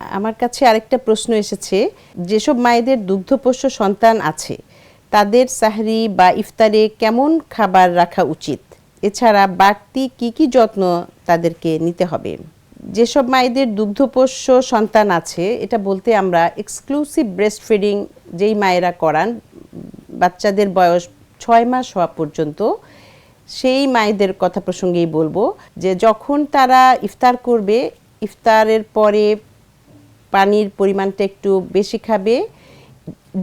আমার কাছে আরেকটা প্রশ্ন এসেছে, যেসব মায়েদের দুগ্ধপোষ্য সন্তান আছে, তাদের সাহরি বা ইফতারে কেমন খাবার রাখা উচিত? এছাড়া বাড়তি কি কি যত্ন তাদেরকে নিতে হবে? যেসব মায়েদের দুগ্ধপোষ্য সন্তান আছে, এটা বলতে আমরা এক্সক্লুসিভ ব্রেস্ট ফিডিং যেই মায়েরা করান, বাচ্চাদের বয়স ছয় মাস হওয়া পর্যন্ত, সেই মায়েদের কথা প্রসঙ্গেই বলব যে যখন তারা ইফতার করবে, ইফতারের পরে পানির পরিমাণটা একটু বেশি খাবে।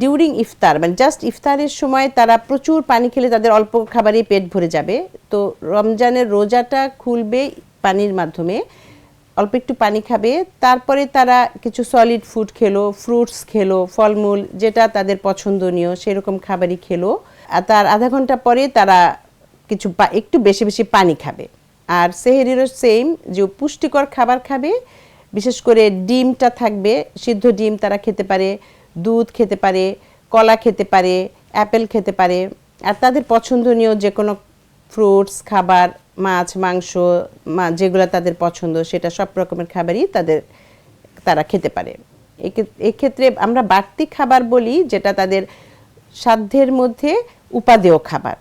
ডিউরিং ইফতার মানে জাস্ট ইফতারের সময় তারা প্রচুর পানি খেলে তাদের অল্প খাবারই পেট ভরে যাবে। তো রমজানের রোজাটা খুলবে পানির মাধ্যমে। অল্প একটু পানি খাবে, তারপরে তারা কিছু সলিড ফুড খেলো ফ্রুটস খেলো, ফলমূল যেটা তাদের পছন্দনীয় সেরকম খাবারই খেলো। আর তার আধা ঘণ্টা পরে তারা কিছু একটু বেশি বেশি পানি খাবে। আর সেহেরিরও সেম যে পুষ্টিকর খাবার খাবে বিশেষ করে ডিমটা থাকবে, সিদ্ধ ডিম তারা খেতে পারে, দুধ খেতে পারে, কলা খেতে পারে, অ্যাপেল খেতে পারে। আর তাদের পছন্দনীয় যে কোনো ফ্রুটস, খাবার, মাছ, মাংস, মা, যেগুলো তাদের পছন্দ, সেটা সব রকমের খাবারই তাদের, তারা খেতে পারে। এক্ষেত্রে আমরা বাড়তি খাবার বলি যেটা তাদের সাধ্যের মধ্যে উপাদেয় খাবার।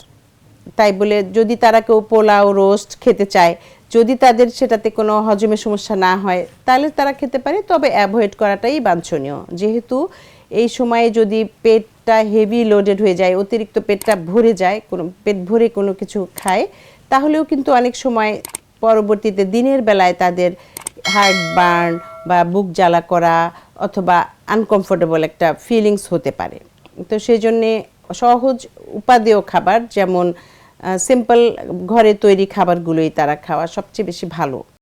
তাই বলে যদি তারা কেউ পোলাও, রোস্ট খেতে চায়, যদি তাদের সেটাতে কোনো হজমের সমস্যা না হয়, তাহলে তারা খেতে পারে, তবে অ্যাভয়েড করাটাই বাঞ্ছনীয়। যেহেতু এই সময়ে যদি পেটটা হেভি লোডেড হয়ে যায়, অতিরিক্ত পেটটা ভরে যায়, কোনো পেট ভরে কোনো কিছু খায়, তাহলেও কিন্তু অনেক সময় পরবর্তীতে দিনের বেলায় তাদের হার্ট বার্ন বা বুক জ্বালা করা অথবা আনকমফোর্টেবল একটা ফিলিংস হতে পারে। তো সেই জন্যে সহজ উপাদেয় খাবার যেমন সিম্পল ঘরে তৈরি খাবারগুলোই তারা খাওয়া সবচেয়ে বেশি ভালো।